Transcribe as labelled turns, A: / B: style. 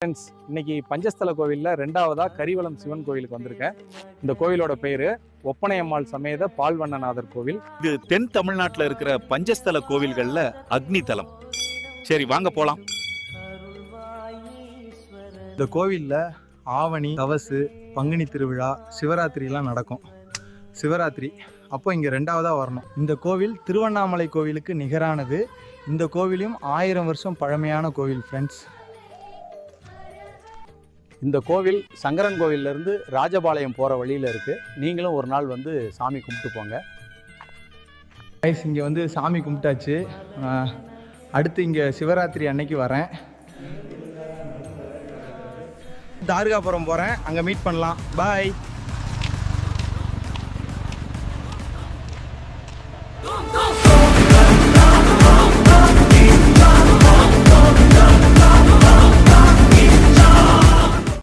A: Friends இன்னைக்கு பஞ்சஸ்தல கோவிலில் ரெண்டாவதா கரிவலம் சிவன் கோவிலுக்கு வந்திருக்கேன். இந்த கோவிலோட பேரு ஒப்பனையம்மாள் சமேத பால்வண்ணநாதர் கோவில்.
B: இது தென் தமிழ்நாட்டுல இருக்கிற பஞ்சஸ்தல கோவில்கள்ல அக்னி தலம். சரி வாங்க போலாம்.
C: இந்த கோவிலில் ஆவணி தவசு பங்குனி திருவிழா சிவராத்திரிலாம் நடக்கும். சிவராத்திரி. அப்போ இங்கே ரெண்டாவதாக வரணும். இந்த கோவில் திருவண்ணாமலை கோவிலுக்கு நிகரானது. இந்த கோவிலும் ஆயிரம் வருஷம் பழமையான கோவில் ஃப்ரெண்ட்ஸ்
A: இந்த கோவில் சங்கரன் கோவிலேருந்து ராஜபாளையம் போகிற வழியில் இருக்குது நீங்களும் ஒரு நாள் வந்து சாமி கும்பிட்டு போங்க.
C: ஐஸ் இங்கே வந்து சாமி கும்பிட்டாச்சு. அடுத்து இங்கே சிவராத்திரி அன்னைக்கு வரேன். தாருகாபுரம் போகிறேன் அங்கே மீட் பண்ணலாம். பாய் Go, go!